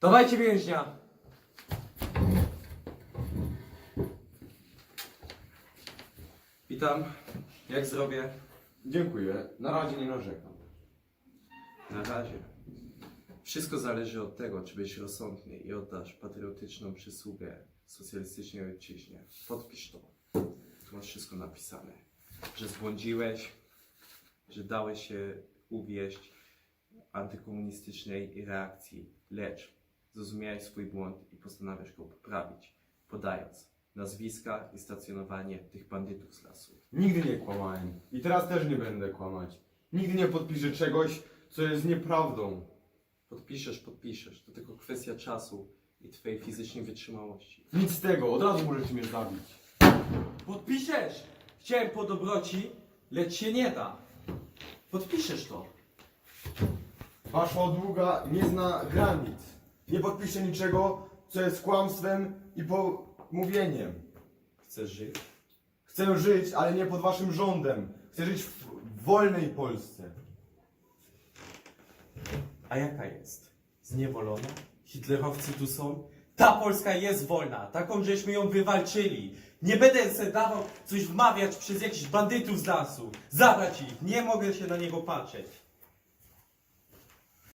Dawajcie więźnia! Witam. Jak zdrowie? Dziękuję. Na razie nie narzekam. Na razie. Wszystko zależy od tego, czy będziesz rozsądny i oddasz patriotyczną przysługę socjalistycznej ojczyźnie. Podpisz to. Tu masz wszystko napisane. Że zbłądziłeś, że dałeś się uwieść antykomunistycznej reakcji, lecz zrozumiałeś swój błąd i postanawiasz go poprawić, podając nazwiska i stacjonowanie tych bandytów z lasu. Nigdy nie kłamałem. I teraz też nie będę kłamać. Nigdy nie podpiszę czegoś, co jest nieprawdą. Podpiszesz, podpiszesz. To tylko kwestia czasu i twojej fizycznej wytrzymałości. Nic z tego, od razu możecie mnie zabić. Podpiszesz! Chciałem po dobroci, lecz się nie da. Podpiszesz to. Wasza odługa nie zna granic. Nie podpiszę niczego, co jest kłamstwem i pomówieniem. Chcesz żyć? Chcę żyć, ale nie pod waszym rządem. Chcę żyć w wolnej Polsce. A jaka jest? Zniewolona? Hitlerowcy tu są? Ta Polska jest wolna, taką żeśmy ją wywalczyli. Nie będę se dawał coś wmawiać przez jakichś bandytów z lasu. Zabrać ich, nie mogę się na niego patrzeć.